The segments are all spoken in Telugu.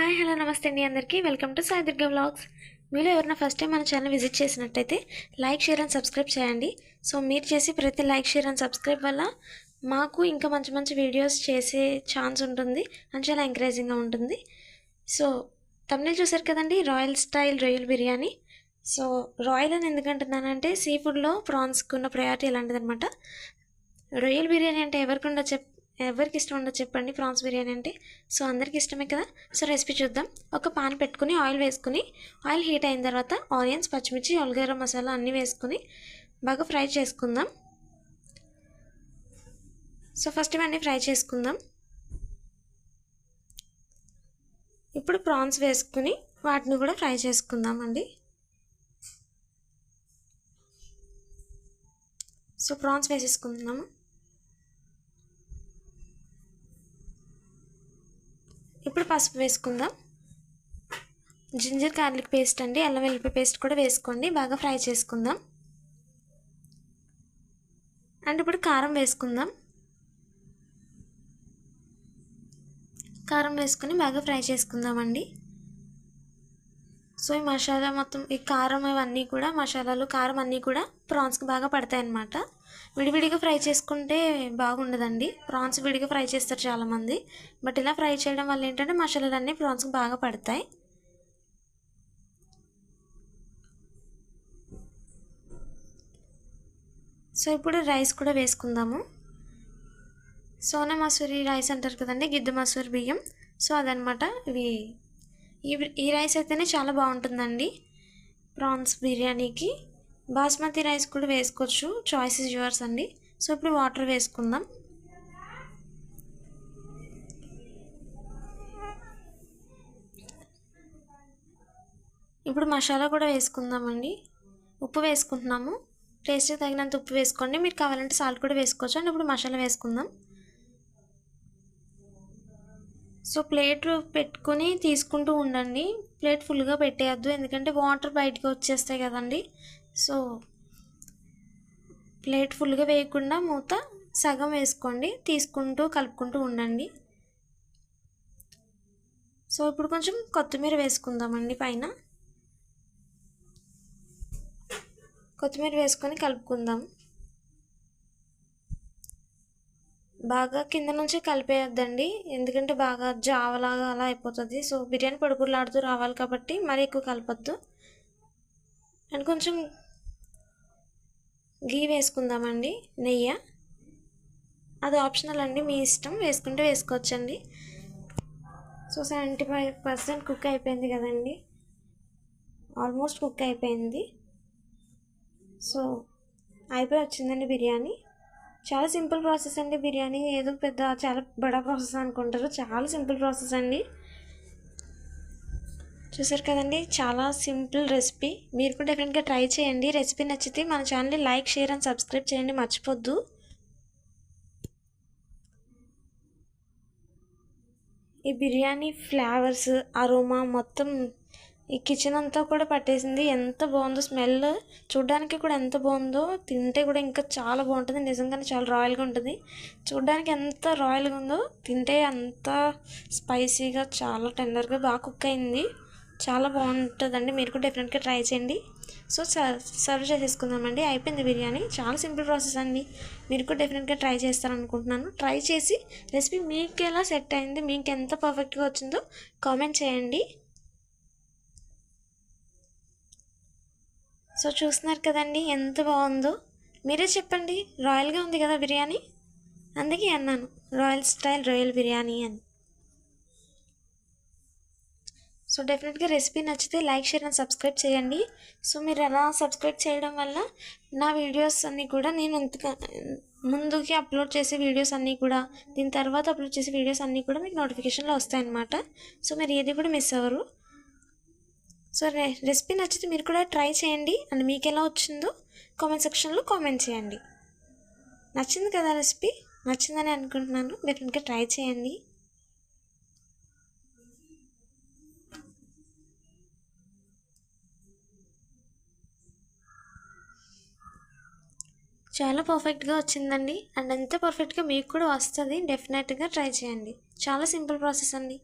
హాయ్ హలో నమస్తే అండి అందరికీ. Welcome to Saidurga vlogs. మీలో ఎవరైనా ఫస్ట్ టైం మన ఛానల్ విజిట్ చేసినట్టయితే లైక్ షేర్ అండ్ సబ్స్క్రైబ్ చేయండి. సో మీరు చేసి ప్రతి లైక్ షేర్ అండ్ సబ్స్క్రైబ్ వల్ల మాకు ఇంకా మంచి మంచి వీడియోస్ చేసే ఛాన్స్ ఉంటుంది అని చాలా ఎంకరేజింగ్గా ఉంటుంది. సో తమిళ చూసారు కదండి? రాయల్ స్టైల్ రొయ్యల్ బిర్యానీ సో రాయల్ అని ఎందుకంటున్నానంటే సీ ఫుడ్లో ప్రాన్స్కి ఉన్న ప్రయారిటీ ఎలాంటిదనమాట రొయ్యల్ బిర్యానీ అంటే ఎవరికి ఉండదు చెప్ ఎవరికి ఇష్టం ఉండదు చెప్పండి ప్రాన్స్ బిర్యానీ అంటే. సో అందరికి ఇష్టమే కదా. సో రెసిపీ చూద్దాం. ఒక పాన్ పెట్టుకుని ఆయిల్ వేసుకుని ఆయిల్ హీట్ అయిన తర్వాత ఆనియన్స్ పచ్చిమిర్చి ఒలగర మసాలా అన్నీ వేసుకుని బాగా ఫ్రై చేసుకుందాం. సో ఫస్ట్ ఇవన్నీ ఫ్రై చేసుకుందాం. ఇప్పుడు ప్రాన్స్ వేసుకుని వాటిని కూడా ఫ్రై చేసుకుందాం అండి సో ప్రాన్స్ వేసేసుకుంటున్నాము పసుపు వేసుకుందాం. జింజర్ గార్లిక్ పేస్ట్ అండి అల్లం వెల్లిపాయ పేస్ట్ కూడా వేసుకోండి బాగా ఫ్రై చేసుకుందాం. అండ్ ఇప్పుడు కారం వేసుకుందాం. కారం వేసుకొని బాగా ఫ్రై చేసుకుందామండి. సో ఈ మసాలా మొత్తం ఈ కారం ఇవన్నీ కూడా మసాలాలు కారం అన్నీ కూడా ప్రాన్స్కి బాగా పడతాయి అన్నమాట. విడివిడిగా ఫ్రై చేసుకుంటే బాగుండదండి. ప్రాన్స్ విడిగా ఫ్రై చేస్తారు చాలామంది. బట్ ఇలా ఫ్రై చేయడం వల్ల ఏంటంటే మసాలాలు అన్నీ ప్రాన్స్కి బాగా పడతాయి. సో ఇప్పుడు రైస్ కూడా వేసుకుందాము. సోనా మసూరి రైస్ అంటారు కదండి గిద్ద మసూరి బియ్యం. సో అదనమాట ఇవి ఈ ఈ రైస్ అయితేనే చాలా బాగుంటుందండి. ప్రాన్స్ బిర్యానీకి. బాస్మతి రైస్ కూడా వేసుకోవచ్చు. చాయిస్ ఇస్ యువర్స్ అండి. సో ఇప్పుడు వాటర్ వేసుకుందాం. ఇప్పుడు మసాలా కూడా వేసుకుందామండి. ఉప్పు వేసుకుంటున్నాము. టేస్ట్కి తగినంత ఉప్పు వేసుకోండి. మీరు కావాలంటే సాల్ట్ కూడా వేసుకోవచ్చు. అండ్ ఇప్పుడు మసాలా వేసుకుందాం. సో ప్లేట్ పెట్టుకొని తీసుకుంటూ ఉండండి. ప్లేట్ ఫుల్గా పెట్టేయద్దు. ఎందుకంటే వాటర్ బయటకు వచ్చేస్తాయి కదండి. సో ప్లేట్ ఫుల్గా వేయకుండా మూత సగం వేసుకోండి. తీసుకుంటూ కలుపుకుంటూ ఉండండి. సో ఇప్పుడు కొంచెం కొత్తిమీర వేసుకుందామండి పైన. కొత్తిమీర వేసుకొని కలుపుకుందాం. బాగా కింద నుంచి కలిపేయద్దండి. ఎందుకంటే బాగా జావలాగా అలా అయిపోతుంది. సో బిర్యానీ పొడుపులాడుతూ రావాలి కాబట్టి మరీ ఎక్కువ కలపొద్దు. అండ్ కొంచెం గీ వేసుకుందామండి నెయ్యి. అది ఆప్షనల్ అండి. మీ ఇష్టం. వేసుకుంటే వేసుకోవచ్చండి. So seventy five percent cook అయిపోయింది కదండి. ఆల్మోస్ట్ కుక్ అయిపోయింది. సో అయిపోయి వచ్చిందండి బిర్యానీ. చాలా సింపుల్ ప్రాసెస్ అండి బిర్యానీ. ఏదో పెద్ద చాలా బడా ప్రాసెస్ అనుకుంటారు. చాలా సింపుల్ ప్రాసెస్ అండి. చూసారు కదండి చాలా సింపుల్ రెసిపీ. మీరు కూడా డెఫినెట్గా ట్రై చేయండి. రెసిపీ నచ్చితే మన ఛానల్ని లైక్ షేర్ అండ్ సబ్స్క్రైబ్ చేయండి. మర్చిపోద్దు. ఈ బిర్యానీ ఫ్లేవర్స్ అరోమా మొత్తం ఈ కిచెన్ అంతా కూడా పట్టేసింది. ఎంత బాగుందో స్మెల్ చూడడానికి కూడా ఎంత బాగుందో తింటే కూడా ఇంకా చాలా బాగుంటుంది. నిజంగానే చాలా రాయల్గా ఉంటుంది. చూడడానికి ఎంత రాయల్గా ఉందో తింటే అంత స్పైసీగా చాలా టెండర్గా బాగా కుక్ అయింది. చాలా బాగుంటుందండి. మీరు కూడా డెఫినెట్గా ట్రై చేయండి. సో సర్వ్ చేసేసుకుందామండి. అయిపోయింది బిర్యానీ. చాలా సింపుల్ ప్రాసెస్ అండి. మీరు కూడా డెఫినెట్గా ట్రై చేస్తారనుకుంటున్నాను. ట్రై చేసి రెసిపీ మీకు ఎలా సెట్ అయింది మీకు ఎంత పర్ఫెక్ట్గా వచ్చిందో కామెంట్ చేయండి. సో చూస్తున్నారు కదండి ఎంత బాగుందో. మీరే చెప్పండి రాయల్గా ఉంది కదా బిర్యానీ? అందుకే అన్నాను రాయల్ స్టైల్ రాయల్ బిర్యానీ అని. సో డెఫినెట్గా రెసిపీ నచ్చితే లైక్ షేర్ అండ్ సబ్స్క్రైబ్ చేయండి. సో మీరు అలా సబ్స్క్రైబ్ చేయడం వల్ల నా వీడియోస్ అన్నీ కూడా నేను ఇంతగా ముందుకి అప్లోడ్ చేసే వీడియోస్ అన్నీ కూడా దీని తర్వాత అప్లోడ్ చేసే వీడియోస్ అన్నీ కూడా మీకు నోటిఫికేషన్లో వస్తాయన్నమాట. సో మీరు ఏది కూడా మిస్ అవ్వరు. సో రెసిపీ నచ్చితే మీరు కూడా ట్రై చేయండి. అండ్ మీకు ఎలా వచ్చిందో కామెంట్ సెక్షన్లో కామెంట్ చేయండి. నచ్చింది కదా రెసిపీ? నచ్చిందని అనుకుంటున్నాను. డెఫినెట్గా ట్రై చేయండి. చాలా పర్ఫెక్ట్గా వచ్చిందండి. అండ్ ఎంత పర్ఫెక్ట్గా మీకు కూడా వస్తుంది డెఫినెట్గా ట్రై చేయండి. చాలా సింపుల్ ప్రాసెస్ అండి.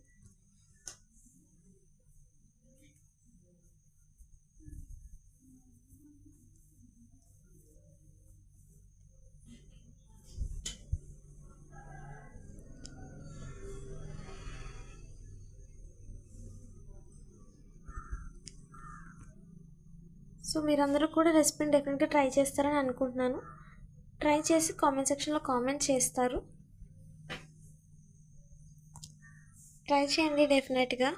సో మీరందరూ కూడా రెసిపీని డెఫినెట్గా ట్రై చేస్తారని అనుకుంటున్నాను. ట్రై చేసి కామెంట్ సెక్షన్లో కామెంట్ చేస్తారు. ట్రై చేయండి డెఫినెట్గా.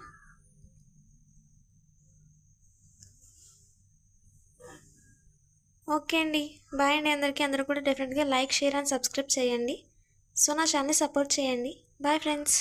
ఓకే అండి. బాయ్ అండి అందరికీ. అందరూ కూడా డెఫినెట్గా లైక్ షేర్ అండ్ సబ్స్క్రైబ్ చేయండి. సో నా ఛానల్ని సపోర్ట్ చేయండి. Bye friends.